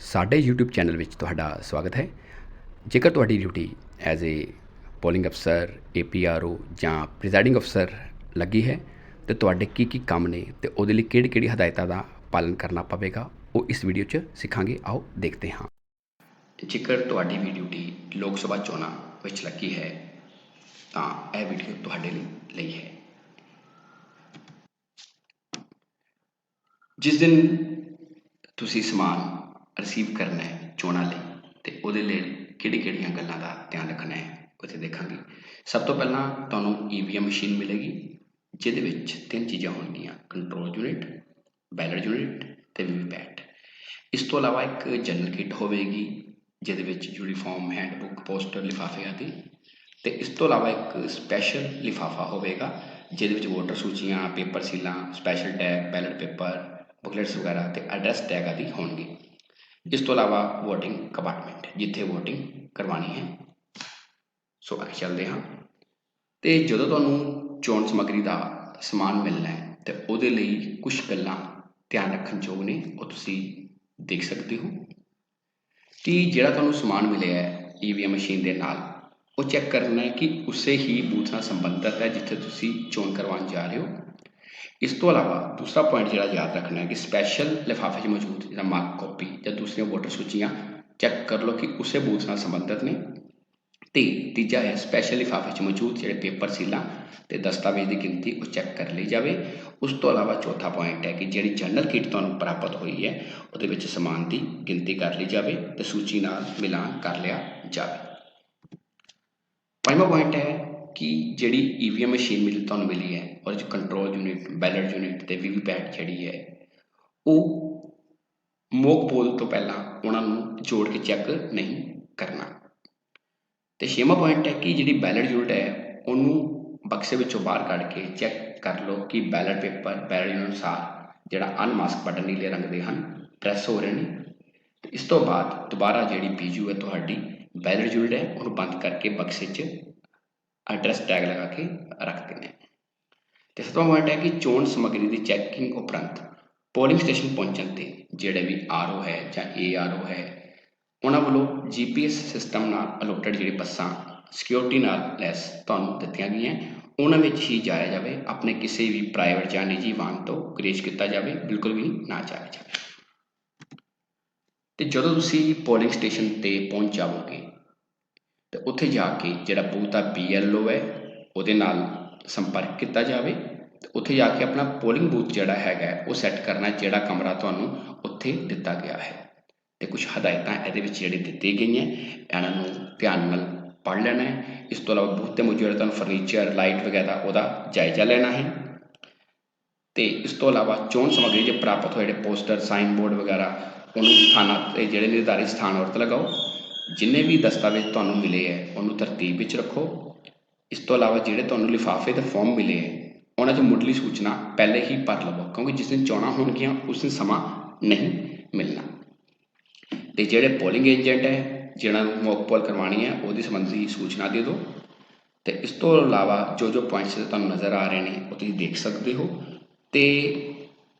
ਸਾਡੇ YouTube channel ਵਿੱਚ ਤੁਹਾਡਾ ਸਵਾਗਤ ਹੈ। ਜੇਕਰ ਤੁਹਾਡੀ ਡਿਊਟੀ ਐਜ਼ ਏ ਪੋਲਿੰਗ ਅਫਸਰ ਏਪੀਆਰਓ ਜਾਂ ਪ੍ਰੀਜ਼ਾਈਡਿੰਗ ਅਫਸਰ ਲੱਗੀ ਹੈ, ਤੇ ਤੁਹਾਡੇ ਕੀ ਕੀ ਕੰਮ ਨੇ ਤੇ ਉਹਦੇ ਲਈ ਕਿਹੜੀ ਕਿਹੜੀ ਹਦਾਇਤਾਂ ਦਾ ਪਾਲਣ ਕਰਨਾ ਪਵੇਗਾ, ਉਹ ਇਸ ਵੀਡੀਓ 'ਚ ਸਿੱਖਾਂਗੇ। ਆਓ, ਦੇਖਦੇ ਹਾਂ। ਜੇਕਰ ਤੁਹਾਡੀ ਵੀ ਡਿਊਟੀ ਲੋਕ ਸਭਾ ਚੋਣਾਂ ਵਿੱਚ ਲੱਗੀ ਹੈ, ਤਾਂ ਇਹ ਵੀਡੀਓ ਤੁਹਾਡੇ ਲਈ ਲਈ ਹੈ। ਜਿਸ ਦਿਨ ਤੁਸੀਂ ਸਮਾਨ ਰਿਸੀਵ ਕਰਨਾ ਹੈ, ਚੋਣਾਂ ਲਈ। ਤੇ ਉਹਦੇ ਲਈ ਕਿਹੜੀ ਕਿਹੜੀਆਂ ਗੱਲਾਂ ਦਾ ਧਿਆਨ ਰੱਖਣਾ ਹੈ, ਉੱਥੇ ਦੇਖਾਂਗੇ। ਸਭ ਤੋਂ ਪਹਿਲਾਂ ਤੁਹਾਨੂੰ ਈਵੀਐਮ ਮਸ਼ੀਨ ਮਿਲੇਗੀ, ਜਿਹਦੇ ਵਿੱਚ ਤਿੰਨ ਚੀਜ਼ਾਂ ਹੋਣਗੀਆਂ ਕੰਟਰੋਲ ਯੂਨਿਟ ਬੈਲਟ ਯੂਨਿਟ ਤੇ ਵੀਵੀਪੈਟ ਇਸ ਤੋਂ ਇਲਾਵਾ ਇੱਕ ਜਨਰਲ ਕਿੱਟ ਹੋਵੇਗੀ, ਜਿਹਦੇ ਵਿੱਚ ਯੂਨੀਫਾਰਮ ਹੈਂਡਬੁੱਕ ਪੋਸਟਰ ਲਿਫਾਫੇ ਆਦਿ। ਤੇ ਇਸ ਤੋਂ ਇਲਾਵਾ ਇੱਕ ਸਪੈਸ਼ਲ ਲਿਫਾਫਾ ਹੋਵੇਗਾ, ਜਿਹਦੇ ਵਿੱਚ ਵੋਟਰ ਸੂਚੀਆਂ paper ਸੀਲਾਂ special tag ballot paper booklets ਵਗੈਰਾ ਤੇ ਐਡਰੈਸ ਟੈਗ ਆਦਿ ਹੋਣਗੇ। ਇਸ ਤੋਂ ਇਲਾਵਾ VOTING ਕੰਪਾਰਟਮੈਂਟ ਜਿੱਥੇ VOTING ਕਰਵਾਉਣੀ ਹੈ ਸੋ ਅੱਗੇ ਚੱਲਦੇ ਹਾਂ ਤੇ ਜਦੋਂ ਤੁਹਾਨੂੰ ਚੋਣ ਸਮੱਗਰੀ ਦਾ ਸਮਾਨ ਮਿਲਣਾ ਹੈ ਤੇ ਉਹਦੇ ਲਈ ਕੁਝ ਗੱਲਾਂ ਧਿਆਨ ਰੱਖਣ ਯੋਗ ਨੇ ਉਹ ਤੁਸੀਂ ਦੇਖ ਸਕਦੇ ਹੋ ਕਿ ਜਿਹੜਾ ਤੁਹਾਨੂੰ ਸਮਾਨ ਮਿਲਿਆ ਹੈ ਈਵੀਐਮ ਮਸ਼ੀਨ ਦੇ ਨਾਲ ਉਹ ਚੈੱਕ ਕਰਨਾ ਹੈ ਕਿ ਉਸੇ ਹੀ ਬੂਥ ਨਾਲ ਸੰਬੰਧਿਤ ਹੈ ਜਿੱਥੇ ਤੁਸੀਂ ਚੋਣ ਕਰਵਾਉਣ ਜਾ ਰਹੇ ਹੋ ਇਸ ਤੋਂ ਇਲਾਵਾ ਦੂਸਰਾ ਪੁਆਇੰਟ ਜਿਹੜਾ ਯਾਦ ਰੱਖਣਾ ਹੈ ਕਿ ਸਪੈਸ਼ਲ ਲਿਫਾਫੇ 'ਚ ਮੌਜੂਦ ਜਿਹੜਾ ਮਾਰਕ ਕਾਪੀ ਜਾਂ ਦੂਸਰੀਆਂ ਵੋਟਰ ਸੂਚੀਆਂ ਚੈੱਕ ਕਰ ਲਓ ਕਿ ਉਸੇ ਬੂਥ ਨਾਲ ਸੰਬੰਧਿਤ ਨੇ। ਤੇ ਤੀਜਾ ਹੈ ਸਪੈਸ਼ਲ ਲਿਫਾਫੇ 'ਚ ਮੌਜੂਦ ਜਿਹੜੇ ਪੇਪਰ ਸੀਲਾਂ ਤੇ ਦਸਤਾਵੇਜ਼ ਦੀ ਗਿਣਤੀ ਉਹ ਚੈੱਕ ਕਰ ਲਈ ਜਾਵੇ। ਉਸ ਤੋਂ ਇਲਾਵਾ ਚੌਥਾ ਪੁਆਇੰਟ ਹੈ ਕਿ ਜਿਹੜੀ ਜਨਰਲ ਕਿੱਟ ਤੁਹਾਨੂੰ ਪ੍ਰਾਪਤ ਹੋਈ ਹੈ, ਉਹਦੇ ਵਿੱਚ ਸਮਾਨ ਦੀ ਗਿਣਤੀ ਕਰ ਲਈ ਜਾਵੇ ਤੇ ਸੂਚੀ ਨਾਲ ਮਿਲਾਨ ਕਰ ਲਿਆ ਜਾਵੇ। ਪੰਜਵਾਂ ਪੁਆਇੰਟ ਹੈ ਕਿ ਜਿਹੜੀ ਈਵੀਐਮ ਮਸ਼ੀਨ ਮਿਲੀ ਤੁਹਾਨੂੰ ਮਿਲੀ ਹੈ, ਉਹਦੇ ਚ ਕੰਟਰੋਲ ਯੂਨਿਟ ਬੈਲਟ ਯੂਨਿਟ ਤੇ ਵੀਵੀਪੈਟ ਜਿਹੜੀ ਹੈ, ਉਹ ਮੋਕ ਪੋਲ ਤੋਂ ਪਹਿਲਾਂ ਉਹਨਾਂ ਨੂੰ ਜੋੜ ਕੇ ਚੈੱਕ ਨਹੀਂ ਕਰਨਾ। ਤੇ ਛੇਵਾਂ ਪੁਆਇੰਟ ਹੈ ਕਿ ਜਿਹੜੀ ਬੈਲਟ ਯੂਨਿਟ ਹੈ, ਉਹਨੂੰ ਬਕਸੇ ਵਿੱਚੋਂ ਬਾਹਰ ਕੱਢ ਕੇ ਚੈੱਕ ਕਰ ਲਓ ਕਿ ਬੈਲਟ ਪੇਪਰ ਬੈਲਟ ਯੂਨਿਟ ਅਨੁਸਾਰ ਜਿਹੜਾ ਅਨਮਾਸਕ ਬਟਨ ਨੀਲੇ ਰੰਗ ਦੇ ਹਨ ਪ੍ਰੈਸ ਹੋ ਰਹੇ ਨੇ। ਤੇ ਇਸ ਤੋਂ ਬਾਅਦ ਦੁਬਾਰਾ ਜਿਹੜੀ ਪੀਯੂ ਹੈ ਤੁਹਾਡੀ ਬੈਲਟ ਯੂਨਿਟ ਹੈ, ਉਹਨੂੰ ਬੰਦ ਕਰਕੇ ਬਕਸੇ 'ਚ ਐਡਰੈਸ ਟੈਗ ਲਗਾ ਕੇ ਰੱਖਦੇ ਨੇ ਹਾਂ ਤੇ ਸਤਵਾਂ ਪੁਆਇੰਟ ਹੈ ਕਿ ਚੋਣ ਸਮੱਗਰੀ ਦੀ ਚੈਕਿੰਗ ਉਪਰੰਤ ਪੋਲਿੰਗ ਸਟੇਸ਼ਨ ਪਹੁੰਚਣ ਤੇ ਜਿਹੜੇ ਵੀ ਆਰਓ ਹੈ ਜਾਂ ਏਆਰਓ ਹੈ ਉਹਨਾਂ ਵੱਲੋਂ ਜੀਪੀਐਸ ਸਿਸਟਮ ਨਾਲ ਅਲੋਟਡ ਜਿਹੜੀ ਬੱਸਾਂ ਸਿਕਿਉਰਿਟੀ ਨਾਲ ਲੈਸ ਤੁਹਾਨੂੰ ਦਿੱਤੀਆਂ ਗਈਆਂ ਉਹਨਾਂ ਵਿੱਚ ਹੀ ਜਾਇਆ ਜਾਵੇ ਆਪਣੇ ਕਿਸੇ ਵੀ ਪ੍ਰਾਈਵੇਟ ਜਾਂ ਨਿੱਜੀ ਵਾਹਨ ਤੋਂ ਗਰੇਜ ਕੀਤਾ ਜਾਵੇ ਬਿਲਕੁਲ ਵੀ ਨਾ ਜਾਇਆ ਜਾਵੇ ਤੇ ਜਦੋਂ ਤੁਸੀਂ ਪੋਲਿੰਗ ਸਟੇਸ਼ਨ ਤੇ ਪਹੁੰਚ ਜਾਵੋਗੇ ਤੇ ਉੱਥੇ ਜਾ ਕੇ ਜਿਹੜਾ ਬੂਥ ਦਾ ਬੀਐਲਓ ਹੈ, ਉਹਦੇ ਨਾਲ ਸੰਪਰਕ ਕੀਤਾ ਜਾਵੇ ਤੇ ਉੱਥੇ ਜਾ ਕੇ ਆਪਣਾ ਪੋਲਿੰਗ ਬੂਥ ਜਿਹੜਾ ਹੈਗਾ ਉਹ ਸੈੱਟ ਕਰਨਾ ਜਿਹੜਾ ਕਮਰਾ ਤੁਹਾਨੂੰ ਉੱਥੇ ਦਿੱਤਾ ਗਿਆ ਹੈ। ਤੇ ਕੁਝ ਹਦਾਇਤਾਂ ਇਹਦੇ ਵਿੱਚ ਜਿਹੜੇ ਦਿੱਤੀ ਗਈਆਂ ਇਹਨਾਂ ਨੂੰ ਧਿਆਨ ਨਾਲ ਪੜ੍ਹ ਲੈਣਾ ਹੈ। ਇਸ ਤੋਂ ਇਲਾਵਾ ਬੂਥ ਤੇ ਮੌਜੂਦ ਤੁਹਾਨੂੰ ਫਰਨੀਚਰ ਲਾਈਟ ਵਗੈਰਾ ਉਹਦਾ ਜਾਇਜ਼ਾ ਲੈਣਾ ਹੈ। ਤੇ ਇਸ ਤੋਂ ਇਲਾਵਾ ਚੋਣ ਸਮੱਗਰੀ ਜੇ ਪ੍ਰਾਪਤ ਹੋਏ, ਜਿਹੜੇ ਪੋਸਟਰ ਸਾਈਨ ਬੋਰਡ ਵਗੈਰਾ, ਉਹਨੂੰ ਸਥਾਨਾਂ ਤੇ ਜਿਹੜੇ ਨਿਰਧਾਰਿਤ ਸਥਾਨ ਔਰਤ ਲਗਾਓ। ਜਿੰਨੇ ਵੀ ਦਸਤਾਵੇਜ਼ ਤੁਹਾਨੂੰ ਮਿਲੇ ਹੈ, ਉਹਨੂੰ ਤਰਤੀਬ ਵਿੱਚ ਰੱਖੋ। ਇਸ ਤੋਂ ਇਲਾਵਾ ਜਿਹੜੇ ਤੁਹਾਨੂੰ ਲਿਫਾਫੇ ਤੇ ਫਾਰਮ ਮਿਲੇ ਹੈ, ਉਹਨਾਂ 'ਚ ਮੁੱਢਲੀ ਸੂਚਨਾ ਪਹਿਲੇ ਹੀ ਭਰ ਲਵੋ, ਕਿਉਂਕਿ ਜਿਸ ਦਿਨ ਚੋਣਾਂ ਹੋਣਗੀਆਂ, ਉਸ ਦਿਨ ਸਮਾਂ ਨਹੀਂ ਮਿਲਣਾ। ਤੇ ਜਿਹੜੇ ਪੋਲਿੰਗ ਏਜੰਟ ਹੈ, ਜਿਹਨਾਂ ਨੂੰ ਮੌਕ ਪੋਲ ਕਰਵਾਉਣੀ ਹੈ, ਉਹਦੀ ਸੰਬੰਧੀ ਸੂਚਨਾ ਦੇ ਦਿਓ। ਤੇ ਇਸ ਤੋਂ ਇਲਾਵਾ ਜੋ ਜੋ ਪੁਆਇੰਟਸ ਤੁਹਾਨੂੰ ਨਜ਼ਰ ਆ ਰਹੇ ਨੇ, ਉਹ ਤੁਸੀਂ ਦੇਖ ਸਕਦੇ ਹੋ। ਤੇ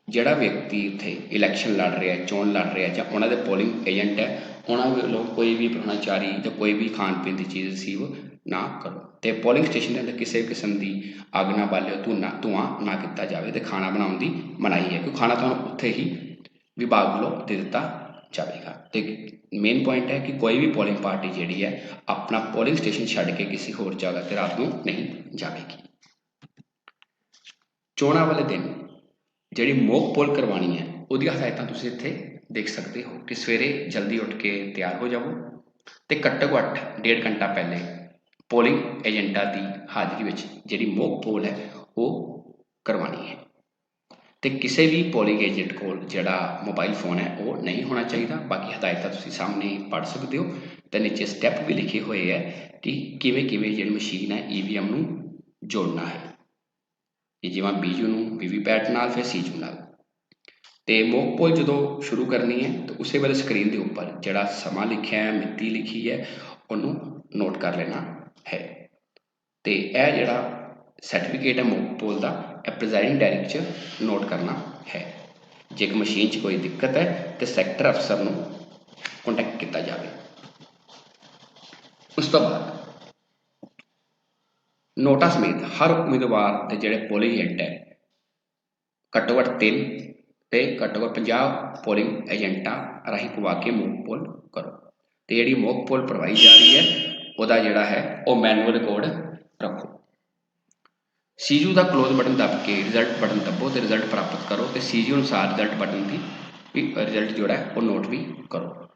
ਜਿਹੜਾ ਵਿਅਕਤੀ ਇੱਥੇ ਇਲੈਕਸ਼ਨ ਲੜ ਰਿਹਾ ਹੈ, ਚੋਣ ਲੜ ਰਿਹਾ ਜਾਂ ਉਹਨਾਂ ਦੇ ਪੋਲਿੰਗ ਏਜੰਟ ਹੈ ਉਹਨਾਂ ਵੱਲੋਂ ਕੋਈ ਵੀ ਬ੍ਰਹਮਚਾਰੀ ਜਾਂ ਕੋਈ ਵੀ ਖਾਣ ਪੀਣ ਦੀ ਚੀਜ਼ ਰਿਸੀਵ ਨਾ ਕਰੋ। ਤੇ ਪੋਲਿੰਗ ਸਟੇਸ਼ਨ ਦੇ ਅੰਦਰ ਕਿਸੇ ਕਿਸਮ ਦੀ ਅੱਗ ਨਾ ਬਾਲਿਓ ਧੂਆਂ ਧੂਆਂ ਨਾ ਕੀਤਾ ਜਾਵੇ ਤੇ ਖਾਣਾ ਬਣਾਉਣ ਦੀ ਮਨਾਹੀ ਹੈ, ਕਿਉਂਕਿ ਖਾਣਾ ਤੁਹਾਨੂੰ ਉੱਥੇ ਹੀ ਵਿਭਾਗ ਵੱਲੋਂ ਦੇ ਦਿੱਤਾ ਜਾਵੇਗਾ। ਤੇ ਮੇਨ ਪੁਆਇੰਟ ਹੈ ਕਿ ਕੋਈ ਵੀ ਪੋਲਿੰਗ ਪਾਰਟੀ ਜਿਹੜੀ ਹੈ, ਆਪਣਾ ਪੋਲਿੰਗ ਸਟੇਸ਼ਨ ਛੱਡ ਕੇ ਕਿਸੇ ਹੋਰ ਜਗ੍ਹਾ ਤੇ ਰਾਤ ਨੂੰ ਨਹੀਂ ਜਾਵੇਗੀ। ਚੋਣਾਂ ਵਾਲੇ ਦਿਨ ਜਿਹੜੀ ਮੋਕ ਪੋਲ ਕਰਵਾਉਣੀ ਹੈ, ਉਹਦੀਆਂ ਹਦਾਇਤਾਂ ਤੁਸੀਂ ਇੱਥੇ ਦੇਖ ਸਕਦੇ ਹੋ ਕਿ ਸਵੇਰੇ ਜਲਦੀ ਉੱਠ ਕੇ ਤਿਆਰ ਹੋ ਜਾਵੋ ਤੇ ਘੱਟੋ ਘੱਟ ਡੇਢ ਘੰਟਾ ਪਹਿਲੇ ਪੋਲਿੰਗ ਏਜੰਟਾਂ ਦੀ ਹਾਜ਼ਰੀ ਵਿੱਚ ਜਿਹੜੀ ਮੋਕ ਪੋਲ ਹੈ ਉਹ ਕਰਵਾਉਣੀ ਹੈ। ਤੇ ਕਿਸੇ ਵੀ ਪੋਲਿੰਗ ਏਜੰਟ ਕੋਲ ਜਿਹੜਾ ਮੋਬਾਈਲ ਫੋਨ ਹੈ ਉਹ ਨਹੀਂ ਹੋਣਾ ਚਾਹੀਦਾ। ਬਾਕੀ ਹਦਾਇਤਾਂ ਤੁਸੀਂ ਸਾਹਮਣੇ ਪੜ੍ਹ ਸਕਦੇ ਹੋ ਤੇ ਨੀਚੇ ਸਟੈਪ ਵੀ ਲਿਖੇ ਹੋਏ ਹੈ ਕਿ ਕਿਵੇਂ ਕਿਵੇਂ ਜਿਹੜੀ ਮਸ਼ੀਨ ਹੈ ਈਵੀਐਮ ਨੂੰ ਜੋੜਨਾ ਹੈ। ਇਹ ਜਿਵੇਂ ਬੀਜੂ ਨੂੰ ਵੀਵੀਪੈਟ ਨਾਲ ਫਿਰ ਸੀਜੂ ਨਾਲ। ਤੇ ਮੋਕ ਪੋਲ ਜਦੋਂ ਸ਼ੁਰੂ ਕਰਨੀ ਹੈ, ਤਾਂ ਉਸੇ ਵੇਲੇ ਸਕਰੀਨ ਦੇ ਉੱਪਰ ਜਿਹੜਾ ਸਮਾਂ ਲਿਖਿਆ ਹੈ, ਮਿਤੀ ਲਿਖੀ ਹੈ, ਉਹਨੂੰ ਨੋਟ ਕਰ ਲੈਣਾ ਹੈ। ਤੇ ਇਹ ਜਿਹੜਾ ਸਰਟੀਫਿਕੇਟ ਹੈ ਮੋਕ ਪੋਲ ਦਾ, ਇਹ ਪ੍ਰੈਜ਼ਾਈਡਿੰਗ ਡਾਇਰੀ ਨੋਟ ਕਰਨਾ ਹੈ। ਜੇ ਕਿ ਮਸ਼ੀਨ 'ਚ ਕੋਈ ਦਿੱਕਤ ਹੈ, ਤੇ ਸੈਕਟਰ ਅਫਸਰ ਨੂੰ ਕੰਟੈਕਟ ਕੀਤਾ ਜਾਵੇ। ਉਸ ਤੋਂ ਬਾਅਦ ਨੋਟਾ ਸਮੇਤ ਹਰ ਉਮੀਦਵਾਰ ਦੇ ਜਿਹੜੇ ਪੋਲਿੰਗ ਏਜੰਟ ਹੈ, ਘੱਟੋ ਘੱਟ 3 ਤੇ ਘੱਟੋ ਘੱਟ 50 ਪੋਲਿੰਗ ਏਜੰਟਾਂ ਰਾਹੀਂ ਪਵਾ ਕੇ ਮੋਕ ਪੋਲ ਕਰੋ। ਤੇ ਜਿਹੜੀ ਮੋਕ ਪੋਲ ਕਰਵਾਈ ਜਾ ਰਹੀ ਹੈ, ਉਹਦਾ ਜਿਹੜਾ ਹੈ, ਉਹ ਮੈਨੂਅਲ ਰਿਕਾਰਡ ਰੱਖੋ। ਸੀਜੂ ਦਾ ਕਲੋਜ਼ ਬਟਨ ਦੱਬ ਕੇ ਰਿਜ਼ਲਟ ਬਟਨ ਦੱਬੋ ਤੇ ਰਿਜ਼ਲਟ ਪ੍ਰਾਪਤ ਕਰੋ ਤੇ ਸੀਜੂ ਅਨੁਸਾਰ ਰਿਜ਼ਲਟ ਬਟਨ ਦੀ ਵੀ ਰਿਜ਼ਲਟ ਜਿਹੜਾ ਹੈ, ਉਹ ਨੋਟ ਵੀ ਕਰੋ।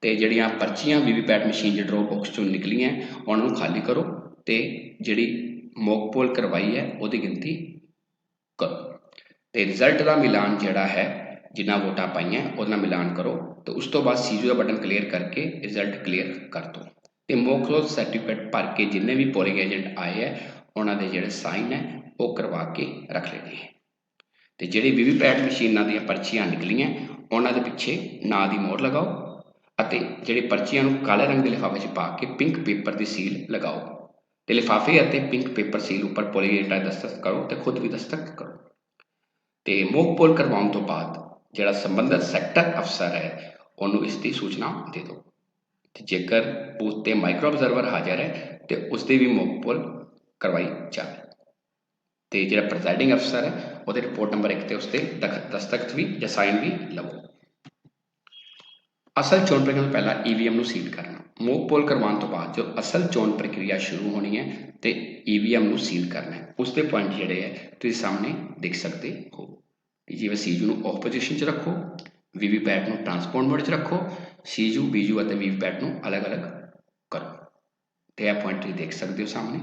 ਤੇ ਜਿਹੜੀਆਂ ਪਰਚੀਆਂ ਵੀਵੀਪੈਟ ਮਸ਼ੀਨ ਦੇ ਡਰੋ ਬਾਕਸ ਚੋਂ ਨਿਕਲੀਆਂ, ਉਹਨਾਂ ਨੂੰ ਖਾਲੀ ਕਰੋ ਤੇ ਜਿਹੜੀ ਮੋਕ ਪੋਲ ਕਰਵਾਈ ਹੈ, ਉਹਦੀ ਗਿਣਤੀ ਕਰੋ। ਤੇ ਰਿਜ਼ਲਟ ਦਾ ਮਿਲਾਨ ਜਿਹੜਾ ਹੈ, ਜਿੰਨਾ ਵੋਟਾਂ ਪਾਈਆਂ ਉਹਦੇ ਨਾਲ ਮਿਲਾਨ ਕਰੋ। ਤੇ ਉਸ ਤੋਂ ਬਾਅਦ ਸੀਜੂ ਦਾ ਬਟਨ ਕਲੀਅਰ ਕਰਕੇ ਰਿਜ਼ਲਟ ਕਲੀਅਰ ਕਰ ਦਿਓ ਤੇ ਮੌਕ ਕਲੋਜ਼ ਸਰਟੀਫਿਕੇਟ ਭਰ ਕੇ ਜਿੰਨੇ ਵੀ ਪੋਲਿੰਗ ਏਜੰਟ ਆਏ ਹੈ ਉਹਨਾਂ ਦੇ ਜਿਹੜੇ ਸਾਈਨ ਹੈ, ਉਹ ਕਰਵਾ ਕੇ ਰੱਖ ਲੈਣੇ ਹੈ। ਤੇ ਜਿਹੜੀ ਵੀਵੀਪੈਟ ਮਸ਼ੀਨਾਂ ਦੀਆਂ ਪਰਚੀਆਂ ਨਿਕਲੀਆਂ ਉਹਨਾਂ ਦੇ ਪਿੱਛੇ ਨਾਂ ਦੀ ਮੋਹਰ ਲਗਾਓ ਅਤੇ ਜਿਹੜੇ ਪਰਚੀਆਂ ਨੂੰ ਕਾਲੇ ਰੰਗ ਦੇ ਲਿਫਾਫੇ 'ਚ ਪਾ ਕੇ ਪਿੰਕ ਪੇਪਰ ਦੀ ਸੀਲ ਲਗਾਓ। ਤੇ ਲਿਫਾਫੇ ਅਤੇ ਪਿੰਕ ਪੇਪਰ ਸੀਲ ਉੱਪਰ ਪੋਲਿੰਗ ਏਜੰਟਾਂ ਦੀ ਦਸਤਖਤ ਕਰੋ ਤੇ ਖੁਦ ਵੀ ਦਸਤਖਤ ਕਰੋ। ਤੇ ਮੋਕ ਪੋਲ ਕਰਵਾਉਣ ਤੋਂ ਬਾਅਦ ਜਿਹੜਾ ਸੰਬੰਧਤ ਸੈਕਟਰ ਅਫਸਰ ਹੈ, ਉਹਨੂੰ ਇਸ ਦੀ ਸੂਚਨਾ ਦੇ ਦਿਓ। ਤੇ ਜੇਕਰ ਬੂਥ ਤੇ ਮਾਈਕਰੋ ਅਬਜ਼ਰਵਰ ਹਾਜ਼ਰ ਹੈ, ਤੇ ਉਸ ਦੀ ਵੀ ਮੋਕ ਪੋਲ ਕਰਵਾਈ ਜਾਵੇ। ਤੇ ਜਿਹੜਾ ਪ੍ਰੈਜ਼ਾਈਡਿੰਗ ਅਫਸਰ ਹੈ, ਉਹਦੇ ਰਿਪੋਰਟ ਨੰਬਰ 1 ਤੇ ਉਸ ਤੇ ਦਖ- ਦਸਤਖਤ ਵੀ ਜਾਂ ਸਾਈਨ ਵੀ ਲਵੋ। ਅਸਲ ਚੋਣ ਪ੍ਰਕਿਰਿਆ ਤੋਂ ਪਹਿਲਾਂ ਈਵੀਐਮ ਨੂੰ ਸੀਲ ਕਰਨਾ। ਮੋਕ ਪੋਲ ਕਰਵਾਉਣ ਤੋਂ ਬਾਅਦ ਜੋ ਅਸਲ ਚੋਣ ਪ੍ਰਕਿਰਿਆ ਸ਼ੁਰੂ ਹੋਣੀ ਹੈ ਤੇ ਈਵੀਐਮ ਨੂੰ ਸੀਲ ਕਰਨਾ ਹੈ। ਉਸ ਦੇ ਪੁਆਇੰਟ ਜਿਹੜੇ ਹੈ, ਤੁਸੀਂ ਸਾਹਮਣੇ ਦੇਖ ਸਕਦੇ ਹੋ। ਜਿਵੇਂ ਸੀਜੂ ਨੂੰ ਆਫ ਪੋਜੀਸ਼ਨ 'ਚ ਰੱਖੋ ਵੀਵੀਪੈਟ ਨੂੰ ਟਰਾਂਸਪੋਰਟ ਮੋਡ 'ਚ ਰੱਖੋ, ਸੀਜੂ, ਬੀਜੂ ਅਤੇ ਵੀਵੀਪੈਟ ਨੂੰ ਅਲੱਗ-ਅਲੱਗ ਕਰੋ। ਤੇ ਇਹ ਪੁਆਇੰਟ ਤੁਸੀਂ ਦੇਖ ਸਕਦੇ ਹੋ ਸਾਹਮਣੇ।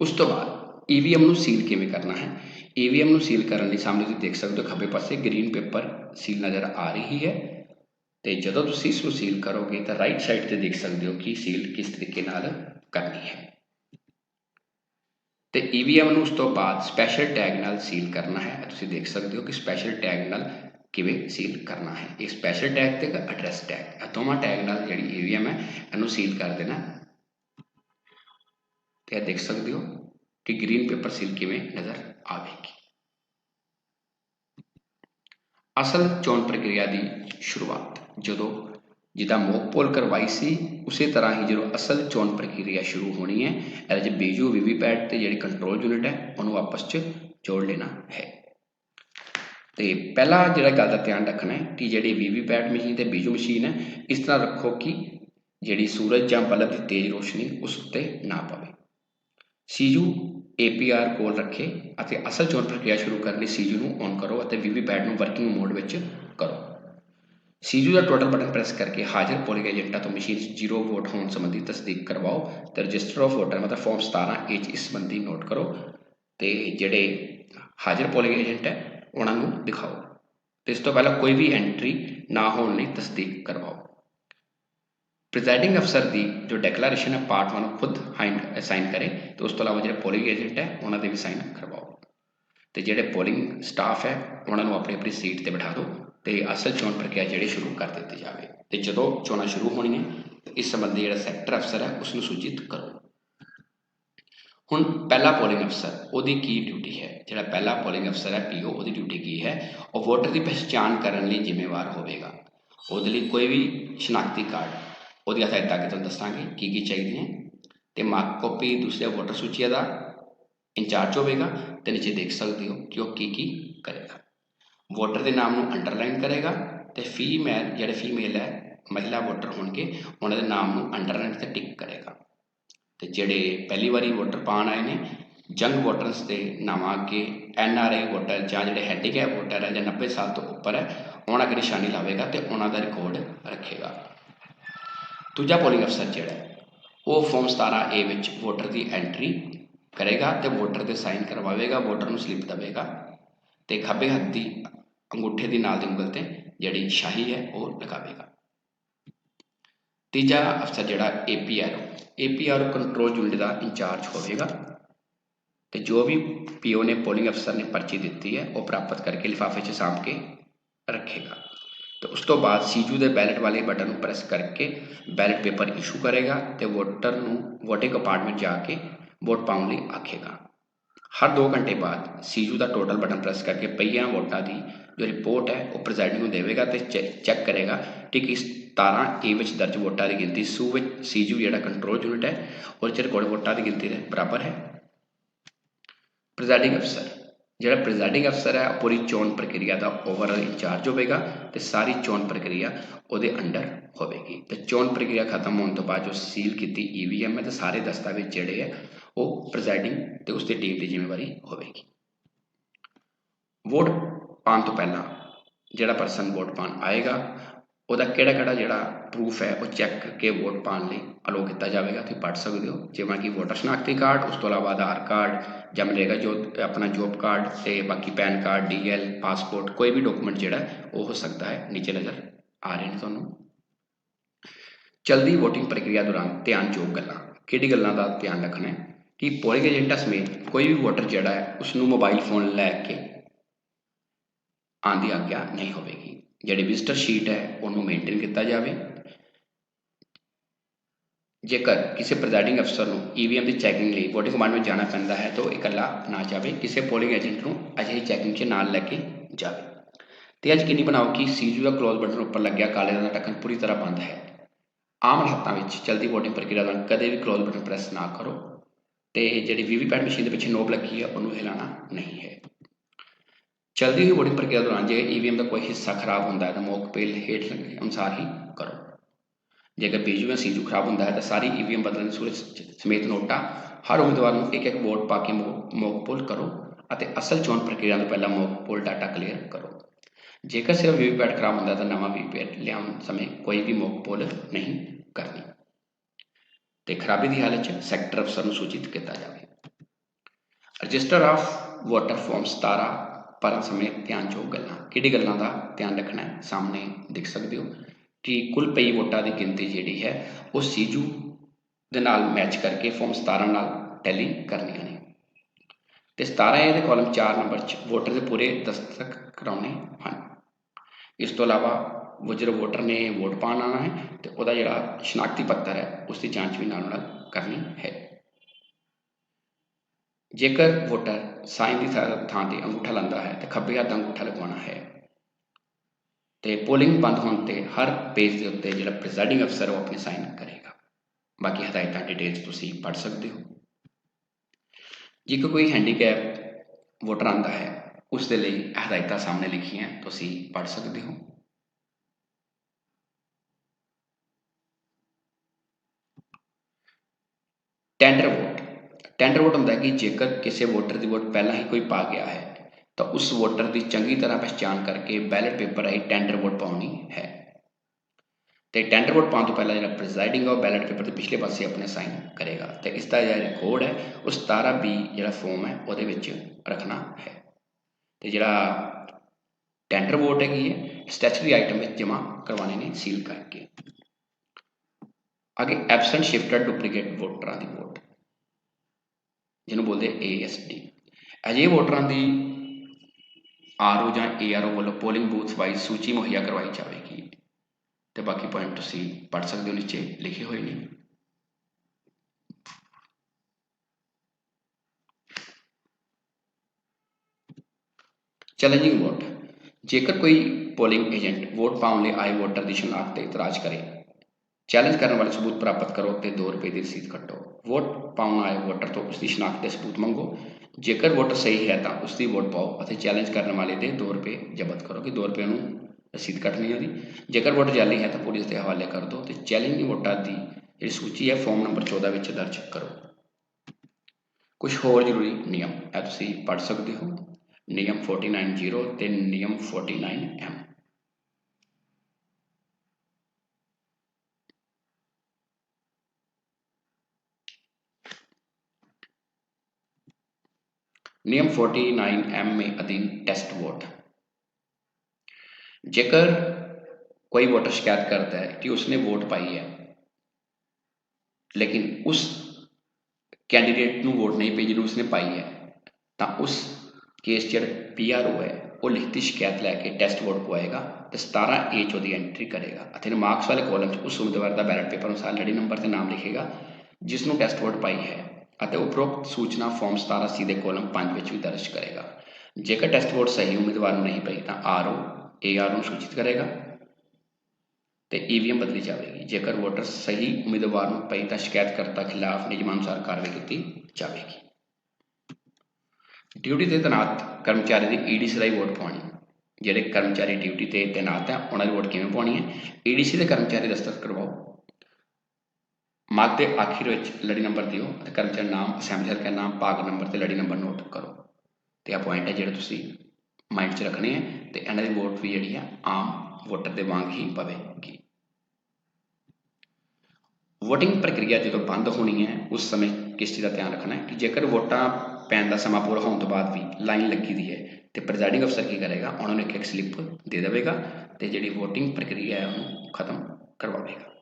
ਉਸ ਤੋਂ ਬਾਅਦ ਈਵੀਐਮ ਨੂੰ ਸੀਲ ਕਿਵੇਂ ਕਰਨਾ ਹੈ? ਈਵੀਐਮ ਨੂੰ ਸੀਲ ਕਰਨ ਲਈ ਸਾਹਮਣੇ ਤੁਸੀਂ ਦੇਖ ਸਕਦੇ ਹੋ ਖੱਬੇ ਪਾਸੇ ਗ੍ਰੀਨ ਪੇਪਰ ਸੀਲ ਨਜ਼ਰ ਆ ਰਹੀ ਹੈ। ਤੇ ਜਦੋਂ ਤੁਸੀਂ ਇਸ ਨੂੰ ਸੀਲ ਕਰੋਗੇ ਤਾਂ ਰਾਈਟ ਸਾਈਡ ਤੇ ਦੇਖ ਸਕਦੇ ਹੋ ਕਿ ਸੀਲ ਕਿਸ ਤਰੀਕੇ ਨਾਲ ਕਰਨੀ ਹੈ। ਤੇ ਈਵੀਐਮ ਨੂੰ ਉਸ ਤੋਂ ਬਾਅਦ ਸਪੈਸ਼ਲ ਟੈਗ ਨਾਲ ਸੀਲ ਕਰਨਾ ਹੈ। ਤੁਸੀਂ ਦੇਖ ਸਕਦੇ ਹੋ ਕਿ ਸਪੈਸ਼ਲ ਟੈਗ ਨਾਲ ਕਿਵੇਂ ਸੀਲ ਕਰਨਾ ਹੈ। ਇਹ ਸਪੈਸ਼ਲ ਟੈਗ ਤੇ ਇੱਕ ਐਡਰੈਸ ਟੈਗ ਇਹ ਦੋਵਾਂ ਟੈਗ ਨਾਲ ਜਿਹੜੀ ਈਵੀਐਮ ਹੈ, ਇਹਨੂੰ ਸੀਲ ਕਰ ਦੇਣਾ। ਤੇ ਇਹ ਦੇਖ ਸਕਦੇ ਹੋ ਕਿ ਗ੍ਰੀਨ ਪੇਪਰ ਸੀਲ ਕਿਵੇਂ ਨਜ਼ਰ ਆਵੇਗੀ। ਅਸਲ ਚੋਣ ਪ੍ਰਕਿਰਿਆ ਦੀ ਸ਼ੁਰੂਆਤ। ਜਦੋਂ ਜਿੱਦਾਂ ਮੋਕ ਪੋਲ ਕਰਵਾਈ ਸੀ, ਉਸੇ ਤਰ੍ਹਾਂ ਹੀ ਜਦੋਂ ਅਸਲ ਚੋਣ ਪ੍ਰਕਿਰਿਆ ਸ਼ੁਰੂ ਹੋਣੀ ਹੈ, ਇਹਦੇ 'ਚ ਬੀਜੂ ਵੀਵੀਪੈਟ ਤੇ ਜਿਹੜੀ ਕੰਟਰੋਲ ਯੂਨਿਟ ਹੈ, ਉਹਨੂੰ ਆਪਸ 'ਚ ਜੋੜ ਲੈਣਾ ਹੈ। ਤੇ ਪਹਿਲਾ ਜਿਹੜਾ ਗੱਲ ਦਾ ਧਿਆਨ ਰੱਖਣਾ ਹੈ ਕਿ ਜਿਹੜੀ ਵੀਵੀਪੈਟ ਮਸ਼ੀਨ ਤੇ ਬੀਜੂ ਮਸ਼ੀਨ ਹੈ, ਇਸ ਤਰ੍ਹਾਂ ਰੱਖੋ ਕਿ ਜਿਹੜੀ ਸੂਰਜ ਜਾਂ ਬਲਬ ਦੀ ਤੇਜ਼ ਰੋਸ਼ਨੀ ਉਸ ਉੱਤੇ ਨਾ ਪਵੇ। ਸੀਜੂ APR ਕੋਲ ਰੱਖੇ ਅਤੇ ਅਸਲ ਚੋਣ ਪ੍ਰਕਿਰਿਆ ਸ਼ੁਰੂ ਕਰਨ ਲਈ ਸੀਜੂ ਨੂੰ ਔਨ ਕਰੋ ਅਤੇ ਵੀਵੀਪੈਟ ਨੂੰ ਵਰਕਿੰਗ ਮੋਡ ਵਿੱਚ ਕਰੋ। ਸੀਜੂ ਦਾ ਟੋਟਲ ਬਟਨ ਪ੍ਰੈਸ ਕਰਕੇ ਹਾਜ਼ਰ ਪੋਲਿੰਗ ਏਜੰਟਾਂ ਤੋਂ ਮਸ਼ੀਨ 'ਚ ਜ਼ੀਰੋ ਵੋਟ ਹੋਣ ਸੰਬੰਧੀ ਤਸਦੀਕ ਕਰਵਾਓ ਤੇ ਰਜਿਸਟਰ ਆਫ ਵੋਟਰ ਮਤਲਬ ਫਾਰਮ 17 ਏ 'ਚ ਇਸ ਸੰਬੰਧੀ ਨੋਟ ਕਰੋ ਤੇ ਜਿਹੜੇ ਹਾਜ਼ਰ ਪੋਲਿੰਗ ਏਜੰਟ ਹੈ ਉਹਨਾਂ ਨੂੰ ਦਿਖਾਓ। ਤੇ ਇਸ ਤੋਂ ਪਹਿਲਾਂ ਕੋਈ ਵੀ ਐਂਟਰੀ ਨਾ ਹੋਣ ਲਈ ਤਸਦੀਕ ਕਰਵਾਓ। ਪ੍ਰੀਜ਼ਾਈਡਿੰਗ ਅਫਸਰ ਦੀ ਜੋ ਡੈਕਲੇਰੇਸ਼ਨ ਹੈ, ਪਾਰਟ 1 ਖੁਦ ਹਾਈਂਡ ਸਾਈਨ ਕਰੇ ਤੇ ਉਸ ਤੋਂ ਇਲਾਵਾ ਜਿਹੜੇ ਪੋਲਿੰਗ ਏਜੰਟ ਹੈ, ਉਹਨਾਂ ਦੇ ਵੀ ਸਾਈਨ ਕਰਵਾਓ। ਤੇ ਜਿਹੜੇ ਪੋਲਿੰਗ ਸਟਾਫ ਹੈ, ਉਹਨਾਂ ਨੂੰ ਆਪਣੀ ਆਪਣੀ ਸੀਟ ਤੇ ਬਿਠਾ ਦਿਓ। ਤੇ ਅਸਲ ਚੋਣ ਪ੍ਰਕਿਰਿਆ ਜਿਹੜੀ ਸ਼ੁਰੂ ਕਰ ਦਿੱਤੀ ਜਾਵੇ। ਤੇ ਜਦੋਂ ਚੋਣਾਂ ਸ਼ੁਰੂ ਹੋਣੀਆਂ ਇਸ ਸੰਬੰਧੀ ਜਿਹੜਾ ਸੈਕਟਰ ਅਫਸਰ ਹੈ ਉਸ ਨੂੰ ਸੂਚਿਤ ਕਰੋ। ਹੁਣ ਪਹਿਲਾ ਪੋਲਿੰਗ ਅਫਸਰ ਉਹਦੀ ਕੀ ਡਿਊਟੀ ਹੈ? ਜਿਹੜਾ ਪਹਿਲਾ ਪੋਲਿੰਗ ਅਫਸਰ ਹੈ ਪੀਓ ਉਹਦੀ ਡਿਊਟੀ ਕੀ ਹੈ? ਉਹ ਵੋਟਰ ਦੀ ਪਛਾਣ ਕਰਨ ਲਈ ਜ਼ਿੰਮੇਵਾਰ ਹੋਵੇਗਾ। ਉਹਦੇ ਲਈ ਕੋਈ ਵੀ ਸ਼ਨਾਖਤੀ ਕਾਰਡ ਉਹਦੀ ਹਦਾਇਤਾਂ ਅੱਗੇ ਤੁਹਾਨੂੰ ਦੱਸਾਂਗੇ, ਕੀ ਕੀ ਚਾਹੀਦੀਆਂ। ਤੇ ਮਾਰਕ ਕਾਪੀ ਦੂਸਰੇ ਵੋਟਰ ਸੂਚੀ ਦਾ ਇੰਚਾਰਜ ਹੋਵੇਗਾ ਤੇ ਨੀਚੇ ਦੇਖ ਸਕਦੇ ਹੋ ਕਿ ਉਹ ਕੀ ਕੀ ਕਰੇਗਾ। ਵੋਟਰ ਦੇ ਨਾਮ ਨੂੰ ਅੰਡਰਲਾਈਨ ਕਰੇਗਾ ਤੇ ਫੀਮੇਲ ਜਿਹੜੇ ਫੀਮੇਲ ਹੈ, ਮਹਿਲਾ ਵੋਟਰ ਹੋਣਗੇ, ਉਹਨਾਂ ਦੇ ਨਾਮ ਨੂੰ ਅੰਡਰਲਾਈਨ ਤੇ ਟਿਕ ਕਰੇਗਾ। ਤੇ ਜਿਹੜੇ ਪਹਿਲੀ ਵਾਰੀ ਵੋਟਰ ਪਾਉਣ ਆਏ ਨੇ ਜੰਗ ਵੋਟਰਸ ਦੇ ਨਾਮਾਂ ਅੱਗੇ ਐਨ ਆਰ ਆਈ ਵੋਟਰ ਜਾਂ ਜਿਹੜੇ ਹੈਂਡੀਕੈਪ ਵੋਟਰ ਹੈ ਜਾਂ 90 ਸਾਲ ਤੋਂ ਉੱਪਰ ਹੈ, ਉਹਨਾਂ ਅੱਗੇ ਨਿਸ਼ਾਨੀ ਲਾਵੇਗਾ ਤੇ ਉਹਨਾਂ ਦਾ ਰਿਕਾਰਡ ਰੱਖੇਗਾ। ਦੂਜਾ ਪੋਲਿੰਗ ਅਫਸਰ ਜਿਹੜਾ ਉਹ ਫਾਰਮ 17 ਏ ਵਿੱਚ ਵੋਟਰ ਦੀ ਐਂਟਰੀ ਕਰੇਗਾ ਤੇ ਵੋਟਰ ਦੇ ਸਾਈਨ ਕਰਵਾਵੇਗਾ ਵੋਟਰ ਨੂੰ ਸਲਿੱਪ ਦੇਵੇਗਾ। ਤੇ ਖੱਬੇ ਹੱਥ ਦੀ ਅੰਗੂਠੇ ਦੀ ਨਾਲ ਦੀ ਉਂਗਲ ਤੇ ਜਿਹੜੀ ਸ਼ਾਹੀ ਹੈ ਉਹ ਲਗਾਵੇਗਾ। ਤੀਜਾ ਅਫਸਰ ਜਿਹੜਾ ਏਪੀਆਰ ਏਪੀਆਰ ਕੰਟਰੋਲ ਯੂਨਿਟ ਦਾ ਇੰਚਾਰਜ ਹੋਵੇਗਾ ਤੇ ਜੋ ਵੀ ਪੀਓ ਨੇ ਪੋਲਿੰਗ ਅਫਸਰ ਨੇ ਪਰਚੀ ਦਿੱਤੀ ਹੈ, ਉਹ ਪ੍ਰਾਪਤ ਕਰਕੇ ਲਿਫਾਫੇ 'ਚ ਸਾਂਭ ਕੇ ਰੱਖੇਗਾ। ਤੇ ਉਸ ਤੋਂ ਬਾਅਦ ਸੀਜੂ ਦੇ ਬੈਲਟ ਵਾਲੇ ਬਟਨ ਨੂੰ ਪ੍ਰੈਸ ਕਰਕੇ ਬੈਲਟ ਪੇਪਰ ਇਸ਼ੂ ਕਰੇਗਾ ਤੇ ਵੋਟਰ ਨੂੰ ਵੋਟਿੰਗ ਅਪਾਰਟਮੈਂਟ ਜਾ ਕੇ ਵੋਟ ਪਾਉਣ ਲਈ ਆਖੇਗਾ। ਹਰ 2 ਘੰਟੇ ਬਾਅਦ ਸੀਯੂ ਦਾ ਟੋਟਲ ਬਟਨ ਪ੍ਰੈਸ ਕਰਕੇ ਪਈਆਂ ਵੋਟਾਂ ਦੀ ਜੋ ਰਿਪੋਰਟ ਹੈ, ਉਹ ਪ੍ਰੈਜ਼ਾਈਡਿੰਗ ਨੂੰ ਦੇਵੇਗਾ ਤੇ ਚੈੱਕ ਕਰੇਗਾ ਕਿ ਕਿਸ 17 ਏ ਵਿੱਚ ਦਰਜ ਵੋਟਾਂ ਦੀ ਗਿਣਤੀ, ਸੂ ਵਿੱਚ ਸੀਯੂ ਜਿਹੜਾ ਕੰਟਰੋਲ ਯੂਨਿਟ ਹੈ ਉਹ 'ਚ ਰਿਕਾਰਡ ਵੋਟਾਂ ਦੀ ਗਿਣਤੀ ਦੇ ਬਰਾਬਰ ਹੈ। ਪ੍ਰੈਜ਼ਾਈਡਿੰਗ ਅਫਸਰ ਜਿਹੜਾ ਪ੍ਰੈਜ਼ਾਈਡਿੰਗ ਅਫਸਰ ਹੈ ਪੂਰੀ ਚੋਣ ਪ੍ਰਕਿਰਿਆ ਦਾ ਓਵਰਆਲ ਇੰਚਾਰਜ ਹੋਵੇਗਾ ਤੇ ਸਾਰੀ ਚੋਣ ਪ੍ਰਕਿਰਿਆ ਉਹਦੇ ਅੰਡਰ ਹੋਵੇਗੀ। ਤੇ ਚੋਣ ਪ੍ਰਕਿਰਿਆ ਖਤਮ ਹੋਣ ਤੋਂ ਬਾਅਦ ਜੋ ਸੀਲ ਕੀਤੀ ਈਵੀਐਮ ਹੈ, ਤੇ ਸਾਰੇ ਦਸਤਾਵੇਜ਼ ਜਿਹੜੇ ਹੈ ਉਹ ਪ੍ਰੈਜ਼ਾਈਡਿੰਗ ਤੇ ਉਸਦੀ ਟੀਮ ਦੀ ਜ਼ਿੰਮੇਵਾਰੀ ਹੋਵੇਗੀ। ਵੋਟ ਪਾਉਣ ਤੋਂ ਪਹਿਲਾਂ ਜਿਹੜਾ ਪਰਸਨ ਵੋਟ ਪਾਉਣ ਆਏਗਾ, ਉਹਦਾ ਕਿਹੜਾ ਕਿਹੜਾ ਜਿਹੜਾ ਪ੍ਰੂਫ ਹੈ, ਉਹ ਚੈੱਕ ਕਰਕੇ ਵੋਟ ਪਾਉਣ ਲਈ ਅਲੋ ਕੀਤਾ ਜਾਵੇਗਾ, ਤੁਸੀਂ ਪੜ੍ਹ ਸਕਦੇ ਹੋ। ਜਿਵੇਂ ਕਿ ਵੋਟਰ ਸ਼ਨਾਖਤੀ ਕਾਰਡ ਉਸ ਤੋਂ ਇਲਾਵਾ ਆਧਾਰ ਕਾਰਡ ਜਾਂ ਮਿਲੇਗਾ ਜੋ ਆਪਣਾ ਜੋਬ ਕਾਰਡ ਤੇ ਬਾਕੀ ਪੈਨ ਕਾਰਡ ਡੀਐਲ ਪਾਸਪੋਰਟ ਕੋਈ ਵੀ ਡਾਕੂਮੈਂਟ ਜਿਹੜਾ, ਉਹ ਹੋ ਸਕਦਾ ਹੈ। ਨੀਚੇ ਨਜ਼ਰ ਆ ਰਹੇ ਨੇ ਤੁਹਾਨੂੰ। ਚਲਦੀ VOTING ਪ੍ਰਕਿਰਿਆ ਦੌਰਾਨ ਧਿਆਨਯੋਗ ਗੱਲਾਂ। ਕਿਹੜੀ ਗੱਲਾਂ ਦਾ ਧਿਆਨ ਰੱਖਣਾ ਹੈ? ਕਿ ਪੋਲਿੰਗ ਏਜੰਟਾਂ ਸਮੇਤ ਕੋਈ ਵੀ ਵੋਟਰ ਜਿਹੜਾ ਹੈ ਉਸ ਨੂੰ ਮੋਬਾਈਲ ਫੋਨ ਲੈ ਕੇ ਆਉਣ ਦੀ ਆਗਿਆ ਨਹੀਂ ਹੋਵੇਗੀ। ਜਿਹੜੀ ਵਿਜ਼ਟਰ ਸ਼ੀਟ ਹੈ, ਉਹਨੂੰ ਮੇਨਟੇਨ ਕੀਤਾ ਜਾਵੇ। ਜੇਕਰ ਕਿਸੇ ਪ੍ਰੈਜ਼ਾਈਡਿੰਗ ਅਫਸਰ ਨੂੰ ਈਵੀਐਮ ਦੀ ਚੈਕਿੰਗ ਲਈ ਵੋਟਿੰਗ ਕਮਾਂਡ ਵਿੱਚ ਜਾਣਾ ਪੈਂਦਾ ਹੈ, ਤਾਂ ਇਕੱਲਾ ਨਾ ਜਾਵੇ, ਕਿਸੇ ਪੋਲਿੰਗ ਏਜੰਟ ਨੂੰ ਅਜਿਹੀ ਚੈਕਿੰਗ 'ਚ ਨਾਲ ਲੈ ਕੇ ਜਾਵੇ। ਤੇ ਅੱਜ ਕਿੰਨੀ ਬਣਾਓ ਕਿ ਸੀਯੂ ਦਾ ਕਲੋਜ਼ ਬਟਨ ਉੱਪਰ ਲੱਗਿਆ ਕਾਲੇ ਰੰਗ ਦਾ ਢੱਕਣ ਪੂਰੀ ਤਰ੍ਹਾਂ ਬੰਦ ਹੈ। ਆਮ ਹਾਲਾਤਾਂ ਵਿੱਚ ਚਲਦੀ ਵੋਟਿੰਗ ਪ੍ਰਕਿਰਿਆ ਦੌਰਾਨ ਕਦੇ ਵੀ ਕਲੋਜ਼ ਬਟਨ ਪ੍ਰੈਸ ਨਾ ਕਰੋ। ਤੇ ਜਿਹੜੀ ਵੀਵੀਪੈਟ ਮਸ਼ੀਨ ਦੇ ਪਿੱਛੇ ਨੋਬ ਲੱਗੀ ਹੈ ਉਹਨੂੰ ਹਿਲਾਣਾ ਨਹੀਂ ਹੈ। ਚਲਦੀ ਹੋਈ ਵੋਟਿੰਗ ਪ੍ਰਕਿਰਿਆ ਦੌਰਾਨ ਜੇ ਈਵੀਐਮ ਦਾ ਕੋਈ ਹਿੱਸਾ ਖਰਾਬ ਹੁੰਦਾ ਹੈ, ਤਾਂ ਮੋਕ ਪੇਲ ਹੇਠ ਅਨੁਸਾਰ ਹੀ ਕਰੋ। ਜੇਕਰ ਪੀਯੂ ਜਾਂ ਸੀਜ਼ੂ ਖਰਾਬ ਹੁੰਦਾ ਹੈ, ਤਾਂ ਸਾਰੀ ਈਵੀਐਮ ਬਦਲਣ ਦੀ ਸੂਰਤ ਸਮੇਤ ਨੋਟਾ, ਹਰ ਉਮੀਦਵਾਰ ਨੂੰ ਇੱਕ ਇੱਕ ਵੋਟ ਪਾ ਕੇ ਮੋਕ ਪੋਲ ਕਰੋ ਅਤੇ ਅਸਲ ਚੋਣ ਪ੍ਰਕਿਰਿਆ ਤੋਂ ਪਹਿਲਾਂ ਮੋਕ ਪੋਲ ਡਾਟਾ ਕਲੀਅਰ ਕਰੋ। ਜੇਕਰ ਸਿਰਫ ਵੀਵੀਪੈਟ ਖਰਾਬ ਹੁੰਦਾ, ਤਾਂ ਨਵਾਂ ਵੀਵੀਪੈਟ ਲਿਆਉਣ ਸਮੇਂ ਕੋਈ ਵੀ ਮੋਕ ਪੋਲ ਨਹੀਂ ਕਰਨੀ। ਤੇ ਖਰਾਬੀ ਦੀ ਹਾਲਤ 'ਚ ਸੈਕਟਰ ਅਫਸਰ ਨੂੰ ਸੂਚਿਤ ਕੀਤਾ ਜਾਵੇ। ਰਜਿਸਟਰ ਆਫ ਵਾਟਰ ਫਾਰਮ 17 ਭਰਨ ਸਮੇਂ ਧਿਆਨਯੋਗ ਗੱਲਾਂ, ਕਿਹੜੀ ਗੱਲਾਂ ਦਾ ਧਿਆਨ ਰੱਖਣਾ ਹੈ, ਸਾਹਮਣੇ ਦੇਖ ਸਕਦੇ ਹੋ ਕਿ ਕੁੱਲ ਪਈ ਵੋਟਾਂ ਦੀ ਗਿਣਤੀ ਜਿਹੜੀ ਹੈ, ਉਹ ਸੀਜੂ ਦੇ ਨਾਲ ਮੈਚ ਕਰਕੇ ਫਾਰਮ 17 ਨਾਲ ਟੈਲੀ ਕਰਨੀਆਂ ਨੇ। ਤੇ 17 ਇਹਦੇ ਕਾਲਮ 4 ਨੰਬਰ 'ਚ ਵੋਟਰ ਦੇ ਪੂਰੇ ਦਸਤਖਤ ਕਰਾਉਣੇ ਹਨ। ਇਸ ਤੋਂ ਇਲਾਵਾ ਉਹ ਵੋਟਰ ਨੇ ਵੋਟ ਪਾਉਣ ਆਉਣਾ ਹੈ ਤੇ ਉਹਦਾ ਜਿਹੜਾ ਸ਼ਨਾਖਤੀ ਪੱਤਰ ਹੈ ਉਸ ਦੀ ਜਾਂਚ ਵੀ ਨਾਲ ਨਾਲ ਕਰਨੀ ਹੈ ਜੇਕਰ ਵੋਟਰ ਸਾਈਨ ਦੀ ਥਾਂ ਤੇ ਅੰਗੂਠਾ ਲਾਂਦਾ ਹੈ ਤੇ ਖੱਬੇ ਹੱਥ ਦਾ ਅੰਗੂਠਾ ਲਗਵਾਉਣਾ ਹੈ ਤੇ ਪੋਲਿੰਗ ਬੰਦ ਹੋਣ ਤੇ ਹਰ ਪੇਜ ਦੇ ਉੱਤੇ ਜਿਹੜਾ ਪ੍ਰੈਜ਼ਾਈਡਿੰਗ ਅਫਸਰ ਉਹ ਆਪਣੇ ਸਾਈਨ ਕਰੇਗਾ ਬਾਕੀ ਹਦਾਇਤਾਂ ਡਿਟੇਲਸ ਤੁਸੀਂ ਪੜ੍ਹ ਸਕਦੇ ਹੋ ਜੇਕਰ ਕੋਈ ਹੈਂਡੀਕੈਪ ਵੋਟਰ ਆਂਦਾ ਹੈ ਉਸ ਦੇ ਲਈ ਹਦਾਇਤਾਂ ਸਾਹਮਣੇ ਲਿਖੀਆਂ ਤੁਸੀਂ ਪੜ੍ਹ ਸਕਦੇ ਹੋ ਟੈਂਡਰ ਵੋਟ ਟੈਂਡਰ ਵੋਟ ਹੁੰਦਾ ਕਿ ਜੇਕਰ ਕਿਸੇ ਵੋਟਰ ਦੀ ਵੋਟ ਪਹਿਲਾਂ ਹੀ ਕੋਈ ਪਾ ਗਿਆ ਹੈ, ਤਾਂ ਉਸ ਵੋਟਰ ਦੀ ਚੰਗੀ ਤਰ੍ਹਾਂ ਪਛਾਣ ਕਰਕੇ ਬੈਲਟ ਪੇਪਰ ਰਾਹੀਂ ਟੈਂਡਰ ਵੋਟ ਪਾਉਣੀ ਹੈ। ਤੇ ਟੈਂਡਰ ਵੋਟ ਪਾਉਣ ਤੋਂ ਪਹਿਲਾਂ ਜਿਹੜਾ ਪ੍ਰੈਜ਼ਾਈਡਿੰਗ ਉਹ ਬੈਲਟ ਪੇਪਰ ਦੇ ਪਿਛਲੇ ਪਾਸੇ ਆਪਣੇ ਸਾਈਨ ਕਰੇਗਾ। ਤੇ ਇਸ ਦਾ ਜਿਹੜਾ ਰਿਕਾਰਡ ਹੈ, ਉਹ 17 ਬੀ ਜਿਹੜਾ ਫਾਰਮ ਹੈ, ਉਹਦੇ ਵਿੱਚ ਰੱਖਣਾ ਹੈ। ਤੇ ਜਿਹੜਾ ਟੈਂਡਰ ਵੋਟ ਹੈਗੀ ਹੈ ਸਟੈਚੂਰੀ ਆਈਟਮ ਵਿੱਚ ਜਮ੍ਹਾਂ ਕਰਵਾਉਣੇ ਨੇ ਸੀਲ ਕਰਕੇ। ਅੱਗੇ ਐਬਸੈਂਟ ਸ਼ਿਫਟਡ ਡੁਪਲੀਕੇਟ ਵੋਟਰਾਂ ਦੀ ਵੋਟ। ਜਿਹਨੂੰ ਬੋਲਦੇ ਏਐਸਡੀ ਅਜੇ ਵੋਟਰਾਂ ਦੀ ਆਰਓ ਜਾਂ ਏਆਰਓ ਵੱਲੋਂ ਪੋਲਿੰਗ ਬੂਥ ਵਾਈਜ਼ ਸੂਚੀ ਮੁਹੱਈਆ ਕਰਵਾਈ ਜਾਵੇਗੀ। ਤੇ ਬਾਕੀ ਪੁਆਇੰਟ ਤੁਸੀਂ ਪੜ੍ਹ ਸਕਦੇ ਹੋ ਨੀਚੇ, ਲਿਖੇ ਹੋਏ ਨੇ। ਚੈਲੰਜਿੰਗ ਵੋਟ ਜੇਕਰ ਕੋਈ ਪੋਲਿੰਗ ਏਜੰਟ ਵੋਟ ਪਾਉਣ ਲਈ ਆਏ ਵੋਟਰ ਦੀ ਸ਼ਨਾਖਤ ਤੇ ਇਤਰਾਜ਼ ਕਰੇ ਚੈਲੰਜ ਕਰਨ ਵਾਲੇ ਸਬੂਤ ਪ੍ਰਾਪਤ ਕਰੋ ਤੇ 2 ਰੁਪਏ ਦੀ ਰਸੀਦ ਕੱਟੋ। ਵੋਟ ਪਾਉਣ ਆਏ ਵੋਟਰ ਤੋਂ ਉਸ ਦੀ ਸ਼ਨਾਖਤ ਦੇ ਸਬੂਤ ਮੰਗੋ। ਜੇਕਰ ਵੋਟਰ ਸਹੀ ਹੈ ਤਾਂ ਉਸ ਦੀ ਵੋਟ ਪਾਓ ਅਤੇ ਚੈਲੰਜ ਕਰਨ ਵਾਲੇ ਦੇ 2 ਰੁਪਏ ਜ਼ਬਤ ਕਰੋ ਕਿ 2 ਰੁਪਏ ਨੂੰ ਰਸੀਦ ਕੱਟਣੀ ਉਹਦੀ। ਜੇਕਰ ਵੋਟ ਜਾਲੀ ਹੈ ਤਾਂ ਪੁਲਿਸ ਦੇ ਹਵਾਲੇ ਕਰ ਦਿਓ ਤੇ ਚੈਲੰਜ ਦੀ ਵੋਟਾਂ ਦੀ ਜਿਹੜੀ ਸੂਚੀ ਹੈ ਫਾਰਮ ਨੰਬਰ 14 ਵਿੱਚ ਦਰਜ ਕਰੋ। ਕੁਝ ਹੋਰ ਜ਼ਰੂਰੀ ਨਿਯਮ ਇਹ ਤੁਸੀਂ ਪੜ੍ਹ ਸਕਦੇ ਹੋ। ਨਿਯਮ 490 ਤੇ ਨਿਯਮ 49M नियम 49 एम में अधीन टेस्ट वोट जेकर कोई वोटर शिकायत करता है कि उसने वोट पाई है लेकिन उस ਕੈਂਡੀਡੇਟ ਨੂੰ ਵੋਟ ਨਹੀਂ ਪਈ ਜਿਹਨੂੰ ਉਸਨੇ ਪਾਈ ਹੈ ਤਾਂ ਉਸ ਕੇਸ ਜਿਹੜਾ ਪੀਆਰਓ ਹੈ ਉਹ ਲਿਖਤੀ ਸ਼ਿਕਾਇਤ ਲੈ ਕੇ ਟੈਸਟ ਵੋਟ ਪਵਾਏਗਾ ਤੇ 17 ਏ 'ਚ ਉਹਦੀ ਐਂਟਰੀ ਕਰੇਗਾ ਅਤੇ ਮਾਰਕਸ ਵਾਲੇ ਕਾਲਮ 'ਚ ਉਸ ਉਮੀਦਵਾਰ ਦਾ ਬੈਲਟ ਪੇਪਰ ਅਨੁਸਾਰ ਲੜੀ ਨੰਬਰ ਤੇ ਨਾਮ ਲਿਖੇਗਾ ਜਿਸ ਨੂੰ ਟੈਸਟ ਵੋਟ ਪਾਈ ਹੈ ਅਤੇ ਉਪਰੋਕਤ ਸੂਚਨਾ ਫਾਰਮ 1780 ਦੇ ਕਾਲਮ 5 ਵਿੱਚ ਵੀ ਦਰਜ ਕਰੇਗਾ। ਜੇਕਰ ਟੈਸਟ ਵੋਟ ਸਹੀ ਉਮੀਦਵਾਰ ਨੂੰ ਨਹੀਂ ਪਈ ਤਾਂ ਆਰਓ ਏਆਰ ਨੂੰ ਸੂਚਿਤ ਕਰੇਗਾ ਤੇ ਈਵੀਐਮ ਬਦਲੀ ਜਾਵੇਗੀ। ਜੇਕਰ ਵੋਟਰ ਸਹੀ ਉਮੀਦਵਾਰ ਨੂੰ ਪਈ ਤਾਂ ਸ਼ਿਕਾਇਤਕਰਤਾ ਖਿਲਾਫ ਨਿਯਮਾਂ ਅਨੁਸਾਰ ਕਾਰਵਾਈ ਕੀਤੀ ਜਾਵੇਗੀ। ਡਿਊਟੀ ਤੇ ਤੈਨਾਤ ਕਰਮਚਾਰੀ ਦੀ ਈਡੀਸੀ ਰਾਹੀਂ ਵੋਟ ਪਾਉਣੀ ਜਿਹੜੇ ਕਰਮਚਾਰੀ ਡਿਊਟੀ ਤੇ ਤੈਨਾਤ ਹੈ, ਉਹਨਾਂ ਦੀ ਵੋਟ ਕਿਵੇਂ ਪਾਉਣੀ ਹੈ? ਈਡੀਸੀ ਦੇ ਕਰਮਚਾਰੀ ਦਸਤਖਤ ਕਰਵਾਓ। ਮੱਧ ਦੇ ਆਖਿਰ ਵਿੱਚ ਲੜੀ ਨੰਬਰ ਦਿਓ ਅਤੇ ਕਰਮਚਾਰੀ ਨਾਮ ਅਸੈਂਬਲੀ ਹਲਕਾ ਨਾਮ ਭਾਗ ਨੰਬਰ ਤੇ ਲੜੀ ਨੰਬਰ ਨੋਟ ਕਰੋ ਤੇ ਆ ਪੁਆਇੰਟ ਹੈ ਜਿਹੜੇ ਤੁਸੀਂ ਮਾਈਂਡ 'ਚ ਰੱਖਣੇ ਹੈ ਤੇ ਇਹਨਾਂ ਦੀ ਵੋਟ ਵੀ ਜਿਹੜੀ ਆ ਆਮ ਵੋਟਰ ਦੇ ਵਾਂਗ ਹੀ ਪਵੇਗੀ ਵੋਟਿੰਗ ਪ੍ਰਕਿਰਿਆ ਜਦੋਂ ਬੰਦ ਹੋਣੀ ਹੈ ਉਸ ਸਮੇਂ ਕਿਸ ਚੀਜ਼ ਦਾ ਧਿਆਨ ਰੱਖਣਾ ਹੈ ਕਿ ਜੇਕਰ ਵੋਟਾਂ ਪੈਣ ਦਾ ਸਮਾਂ ਪੂਰਾ ਹੋਣ ਤੋਂ ਬਾਅਦ ਵੀ ਲਾਈਨ ਲੱਗੀ ਦੀ ਹੈ ਤੇ ਪ੍ਰੈਜ਼ਾਈਡਿੰਗ ਅਫਸਰ ਕੀ ਕਰੇਗਾ ਉਹਨਾਂ ਨੂੰ ਇੱਕ ਇੱਕ ਸਲਿੱਪ ਦੇ ਦੇਵੇਗਾ ਤੇ ਜਿਹੜੀ VOTING ਪ੍ਰਕਿਰਿਆ ਹੈ ਉਹਨੂੰ ਖਤਮ ਕਰਵਾਵੇਗਾ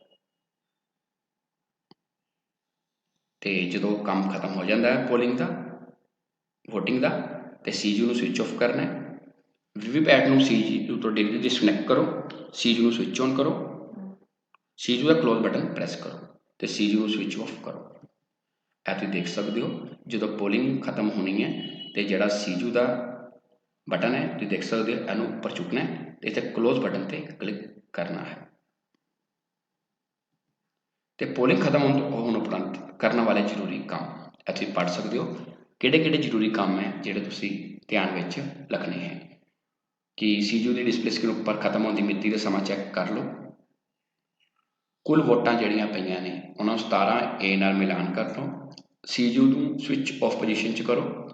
ਤੇ ਜਦੋਂ ਕੰਮ ਖਤਮ ਹੋ ਜਾਂਦਾ ਹੈ ਪੋਲਿੰਗ ਦਾ, VOTING ਦਾ, ਤੇ ਸੀਯੂ ਨੂੰ ਸਵਿਚ ਆਫ ਕਰਨਾ ਹੈ। ਵੀਵੀਪੈਟ ਨੂੰ ਸੀਯੂ ਤੋਂ ਡਿਗਰੀ ਡਿਸਕਨੈਕਟ ਕਰੋ ਸੀਯੂ ਨੂੰ ਸਵਿਚ ਔਨ ਕਰੋ ਸੀਯੂ ਦਾ ਕਲੋਜ਼ ਬਟਨ ਪ੍ਰੈਸ ਕਰੋ, ਤੇ ਸੀਯੂ ਨੂੰ ਸਵਿਚ ਆਫ ਕਰੋ। ਇਹ ਤੁਸੀਂ ਦੇਖ ਸਕਦੇ ਹੋ, ਜਦੋਂ ਪੋਲਿੰਗ ਖਤਮ ਹੋਣੀ ਹੈ, ਤੇ ਜਿਹੜਾ ਸੀਯੂ ਦਾ ਬਟਨ ਹੈ, ਤੁਸੀਂ ਦੇਖ ਸਕਦੇ ਹੋ, ਇਹਨੂੰ ਉੱਪਰ ਚੁੱਕਣਾ ਹੈ, ਤੇ ਇੱਥੇ ਕਲੋਜ਼ ਬਟਨ ਤੇ ਕਲਿੱਕ ਕਰਨਾ ਹੈ। ਤੇ ਪੋਲਿੰਗ ਖਤਮ ਹੋਣ ਹੋਣ ਉਪਰੰਤ ਕਰਨ ਵਾਲੇ ਜ਼ਰੂਰੀ ਕੰਮ ਇੱਥੇ ਪੜ੍ਹ ਸਕਦੇ ਹੋ। ਕਿਹੜੇ ਕਿਹੜੇ ਜ਼ਰੂਰੀ ਕੰਮ ਹੈ ਜਿਹੜੇ ਤੁਸੀਂ ਧਿਆਨ ਵਿੱਚ ਰੱਖਣੇ ਹੈ? ਕਿ ਸੀਯੂ ਦੀ ਡਿਸਪਲੇ ਸਕਰੀਨ ਉੱਪਰ ਖਤਮ ਹੋਣ ਦੀ ਮਿਤੀ ਦਾ ਸਮਾਂ ਚੈੱਕ ਕਰ ਲਓ। ਕੁੱਲ ਵੋਟਾਂ ਜਿਹੜੀਆਂ ਪਈਆਂ ਨੇ, ਉਹਨਾਂ ਨੂੰ 17 ਏ ਨਾਲ ਮਿਲਾਨ ਕਰ ਲਓ। ਸੀਯੂ ਨੂੰ ਸਵਿਚ ਆਫ ਪੋਜੀਸ਼ਨ 'ਚ ਕਰੋ।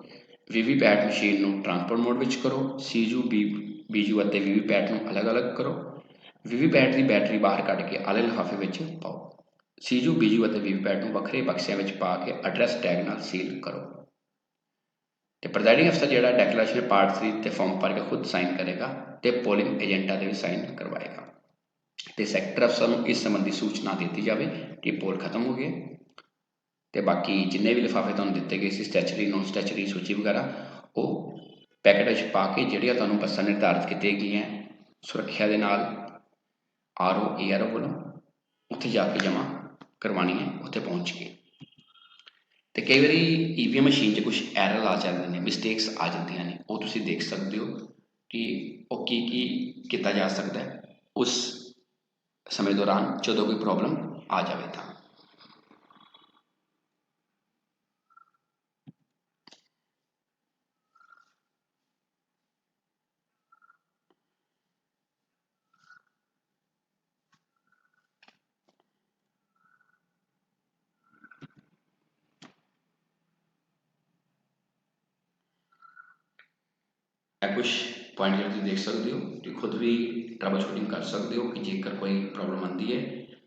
ਵੀਵੀਪੈਟ ਮਸ਼ੀਨ ਨੂੰ ਟਰਾਂਸਪੋਰਟ ਮੋਡ ਵਿੱਚ ਕਰੋ। ਸੀਯੂ ਬੀ ਬੀਜੂ ਅਤੇ ਵੀਵੀਪੈਟ ਨੂੰ ਅਲੱਗ-ਅਲੱਗ ਕਰੋ। ਵੀਵੀਪੈਟ ਦੀ ਬੈਟਰੀ ਬਾਹਰ ਕੱਢ ਕੇ ਆਲੇ ਲਿਫਾਫੇ ਵਿੱਚ ਪਾਓ। ਸੀਜ਼ੂ ਬੀਜੂ ਅਤੇ ਵੀਵੀਪੈਟ ਨੂੰ ਵੱਖਰੇ ਬਕਸਿਆਂ ਵਿੱਚ ਪਾ ਕੇ ਐਡਰੈਸ ਟੈਗ ਨਾਲ ਸੀਲ ਕਰੋ। ਤੇ ਪ੍ਰੈਜ਼ਾਈਡਿੰਗ ਅਫਸਰ ਜਿਹੜਾ ਡੈਕਲੇਰੇਸ਼ਨ ਪਾਰਟ 3 ਤੇ ਫਾਰਮ ਭਰ ਕੇ ਖੁਦ ਸਾਈਨ ਕਰੇਗਾ ਤੇ ਪੋਲਿੰਗ ਏਜੰਟਾਂ ਦੇ ਵੀ ਸਾਈਨ ਕਰਵਾਏਗਾ। ਤੇ ਸੈਕਟਰ ਅਫਸਰ ਨੂੰ ਇਸ ਸੰਬੰਧੀ ਸੂਚਨਾ ਦਿੱਤੀ ਜਾਵੇ ਕਿ ਪੋਲ ਖਤਮ ਹੋ ਗਿਆ ਤੇ ਬਾਕੀ ਜਿੰਨੇ ਵੀ ਲਿਫਾਫੇ ਤੁਹਾਨੂੰ ਦਿੱਤੇ ਗਏ ਸੀ ਸਟੈਚਰੀ ਨੌਨ ਸਟੈਚਰੀ ਸੂਚੀ ਵਗੈਰਾ, ਉਹ ਪੈਕੇਟ ਵਿੱਚ ਪਾ ਕੇ ਜਿਹੜੀਆਂ ਤੁਹਾਨੂੰ ਬੱਸਾਂ ਨਿਰਧਾਰਿਤ ਕੀਤੀਆਂ ਗਈਆਂ, ਸੁਰੱਖਿਆ ਦੇ ਨਾਲ ਆਰਓ ਏਆਰਓ ਵੱਲੋਂ ਉੱਥੇ ਜਾ ਕੇ ਜਮ੍ਹਾਂ ਕਰਵਾਉਣੀ ਹੈ, ਉੱਥੇ ਪਹੁੰਚ ਕੇ। ਤੇ ਕਈ ਵਾਰੀ ਈਵੀਐਮ ਮਸ਼ੀਨ 'ਚ ਕੁਝ ਐਰਰ ਆ ਜਾਂਦੇ ਨੇ ਮਿਸਟੇਕਸ ਆ ਜਾਂਦੀਆਂ ਨੇ, ਉਹ ਤੁਸੀਂ ਦੇਖ ਸਕਦੇ ਹੋ ਕਿ ਉਹ ਕੀ ਕੀ ਕੀਤਾ ਜਾ ਸਕਦਾ ਹੈ, ਉਸ ਸਮੇਂ ਦੌਰਾਨ ਜਦੋਂ ਕੋਈ ਪ੍ਰੋਬਲਮ ਆ ਜਾਵੇ ਤਾਂ। ਇਹ ਕੁਝ ਪੁਆਇੰਟ ਜਿਹੜੇ ਤੁਸੀਂ ਦੇਖ ਸਕਦੇ ਹੋ ਤੁਸੀਂ ਖੁਦ ਵੀ ਟਰਬਲ ਸ਼ੂਟਿੰਗ ਕਰ ਸਕਦੇ ਹੋ ਕਿ ਜੇਕਰ ਕੋਈ ਪ੍ਰੋਬਲਮ ਆਉਂਦੀ ਹੈ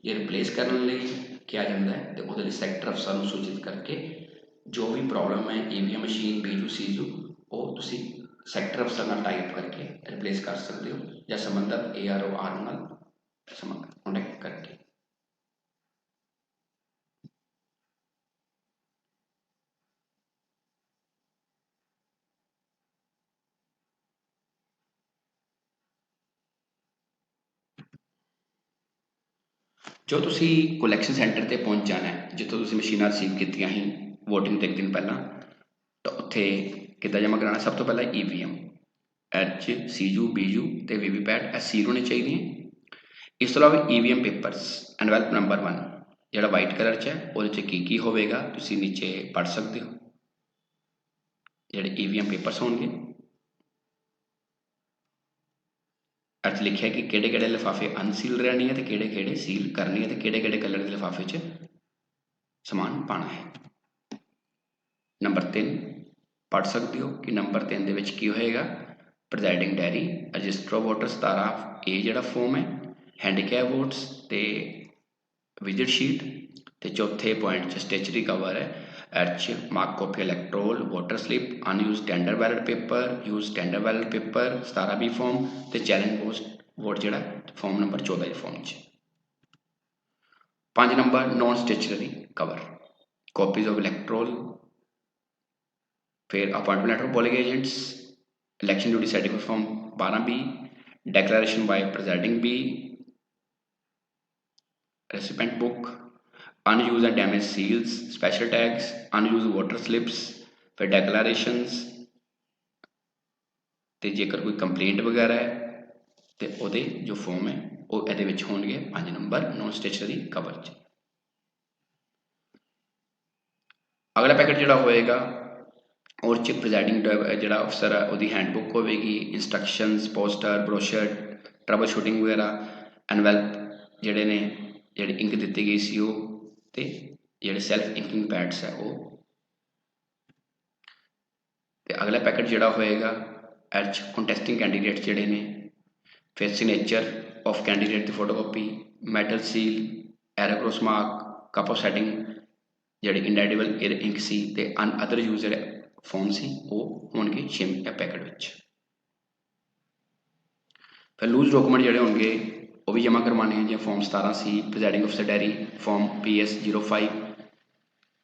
ਇਹ ਰਿਪਲੇਸ ਕਰਨ ਲਈ ਕਿਹਾ ਜਾਂਦਾ ਹੈ ਤੇ ਉਹਦੇ ਲਈ ਸੈਕਟਰ ਅਫਸਰ ਨੂੰ ਸੂਚਿਤ ਕਰਕੇ ਜੋ ਵੀ ਪ੍ਰੋਬਲਮ ਹੈ ਈਵੀਐਮ ਮਸ਼ੀਨ ਬੀਜੂ ਸੀਜੂ ਉਹ ਤੁਸੀਂ ਸੈਕਟਰ ਅਫਸਰ ਨਾਲ ਟਾਈਪ ਕਰਕੇ ਰਿਪਲੇਸ ਕਰ ਸਕਦੇ ਹੋ ਜਾਂ ਸੰਬੰਧਤ ਏਆਰਓ ਆਰ ਨਾਲ ਸੰਬੰਧ ਕੰਟੈਕਟ ਕਰਕੇ ਜੋ ਤੁਸੀਂ ਕਲੈਕਸ਼ਨ ਸੈਂਟਰ ਤੇ ਪਹੁੰਚ ਜਾਣਾ ਹੈ, ਜਿੱਥੋਂ ਤੁਸੀਂ ਮਸ਼ੀਨਾਂ ਰਿਸੀਵ ਕੀਤੀਆਂ ਸੀ, VOTING ਤੋਂ ਇੱਕ ਦਿਨ ਪਹਿਲਾਂ, ਤਾਂ ਉੱਥੇ ਕਿੱਦਾਂ ਜਮ੍ਹਾਂ ਕਰਾਉਣਾ ਸਭ ਤੋਂ ਪਹਿਲਾਂ EVM ਐਚ ਸੀਯੂ ਬੀਯੂ ਤੇ ਵੀਵੀਪੈਟ ਇਹ ਸੀਲ ਹੋਣੇ ਚਾਹੀਦੇ ਹੈ ਇਸ ਤੋਂ ਇਲਾਵਾ EVM ਪੇਪਰਸ ਐਨਵੈਲਪ ਨੰਬਰ 1 ਜਿਹੜਾ ਵਾਈਟ ਕਲਰ 'ਚ ਹੈ, ਉਹਦੇ 'ਚ ਕੀ ਕੀ ਹੋਵੇਗਾ, ਤੁਸੀਂ ਨੀਚੇ ਪੜ੍ਹ ਸਕਦੇ ਹੋ। ਜਿਹੜੇ EVM ਪੇਪਰਸ ਹੋਣਗੇ। ਅੱਜ ਲਿਖਿਆ ਕਿ ਕਿਹੜੇ ਕਿਹੜੇ ਲਿਫਾਫੇ ਅਨਸੀਲ ਰਹਿਣੇ ਆ ਤੇ ਕਿਹੜੇ ਕਿਹੜੇ ਸੀਲ ਕਰਨੇ ਆ ਤੇ ਕਿਹੜੇ ਕਿਹੜੇ ਕਲਰ ਦੇ ਲਿਫਾਫੇ 'ਚ ਸਮਾਨ ਪਾਣਾ ਹੈ ਨੰਬਰ 3 ਪੜ੍ਹ ਸਕਦੇ ਹੋ ਕਿ ਨੰਬਰ 3 ਦੇ ਵਿੱਚ ਕੀ ਹੋਏਗਾ ਪ੍ਰੈਜ਼ਾਈਡਿੰਗ ਡੈਰੀ ਰਜਿਸਟਰ ਵੋਟਰ 17 ਇਹ ਜਿਹੜਾ ਫਾਰਮ ਹੈ ਹੈਂਡੀਕੈਪ ਵੋਟਸ ਤੇ ਵਿਜਿਟ ਸ਼ੀਟ ਤੇ ਚੌਥੇ ਪੁਆਇੰਟ 'ਚ ਸਟੈਚਰੀ ਕਵਰ ਹੈ H mark copy electoral voter slip unused tender ballot paper used tender ballot paper 17 form ਤੇ ਚੈਲੰਜ ਪੋਸਟ ਵੋਟ ਜਿਹੜਾ ਫਾਰਮ ਨੰਬਰ 14 ਦੇ ਫਾਰਮ 'ਚ ਪੰਜ number non statutory cover copies of electoral ਫਿਰ appointment letter polling agents election duty certificate form 12 B declaration by presiding recipient book. Unused and damage seals special tags unused voter slips ਫਿਰ declarations ਤੇ ਜੇਕਰ ਕੋਈ complaint ਵਗੈਰਾ ਹੈ ਤੇ ਉਹਦੇ ਜੋ ਫਾਰਮ ਹੈ ਉਹ ਇਹਦੇ ਵਿੱਚ ਹੋਣਗੇ 5 ਨੰਬਰ ਨੋਨ ਸਟੇਸ਼ਨਰੀ ਕਵਰ 'ਚ ਅਗਲਾ ਪੈਕੇਟ ਜਿਹੜਾ ਹੋਏਗਾ ਔਰ ਚ ਪ੍ਰੈਜ਼ਾਈਡਿੰਗ ਜਿਹੜਾ ਅਫਸਰ ਹੈ ਉਹਦੀ ਹੈਂਡਬੁੱਕ ਹੋਵੇਗੀ instructions poster brochure trouble shooting ਵਗੈਰਾ ਐਨਵੈਲਪ ਜਿਹੜੇ ਨੇ ਜਿਹੜੀ ਇੰਕ ਦਿੱਤੀ ਗਈ ਸੀ ਉਹ ਤੇ ਜਿਹੜੇ ਸੈਲਫ ਇੰਕਿੰਗ ਪੈਡਸ ਹੈ ਉਹ। ਤੇ ਅਗਲਾ ਪੈਕੇਟ ਜਿਹੜਾ ਹੋਏਗਾ ਐਚ ਕੰਟੈਸਟਿੰਗ ਕੈਂਡੀਡੇਟ ਜਿਹੜੇ ਨੇ, ਫਿਰ signature of candidate the photocopy metal seal arrow cross mark cup of setting ਜਿਹੜੇ ਇੰਡੈਡੀਬਲ ਇੰਕ ਸੀ ਤੇ ਅਨ ਅਦਰ ਯੂਜ਼ਰ ਫੋਨ ਸੀ, ਉਹ ਹੋਣਗੇ ਛੇਵੇਂ ਪੈਕੇਟ ਵਿੱਚ। ਫਿਰ ਲੂਜ਼ ਡਾਕੂਮੈਂਟ ਜਿਹੜੇ ਹੋਣਗੇ ਉਹ ਵੀ ਜਮ੍ਹਾਂ ਕਰਵਾਉਣੇ ਹੈ ਜਿਵੇਂ ਫਾਰਮ 17 ਸੀ ਪ੍ਰੈਜ਼ਾਈਡਿੰਗ ਅਫਸਰ diary form PS 05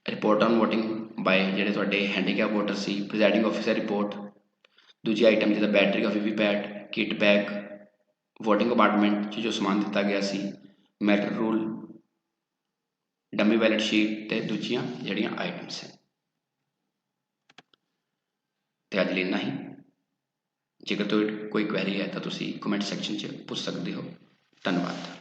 report on VOTING by ਜਿਹੜੇ ਤੁਹਾਡੇ ਹੈਂਡੀਕੈਪ ਵੋਟਰ ਸੀ ਪ੍ਰੈਜ਼ਾਈਡਿੰਗ ਅਫਸਰ ਰਿਪੋਰਟ ਦੂਜੀ ਆਈਟਮ ਜਿਹਦਾ ਬੈਟਰੀ ਦਾ VVPAT kit bag VOTING compartment 'ਚ ਜੋ ਸਮਾਨ ਦਿੱਤਾ ਗਿਆ ਸੀ metre rule dummy ballot sheet ਤੇ ਦੂਜੀਆਂ ਜਿਹੜੀਆਂ ਆਈਟਮਸ ਹੈ ਤੇ ਅੱਜ ਲਈ ਇੰਨਾ ਹੀ। ਜੇਕਰ ਤੁਹਾਡੀ ਕੋਈ ਕੁਐਰੀ ਹੈ ਤਾਂ ਤੁਸੀਂ ਕਮੈਂਟ ਸੈਕਸ਼ਨ 'ਚ ਪੁੱਛ ਸਕਦੇ ਹੋ। ਧੰਨਵਾਦ।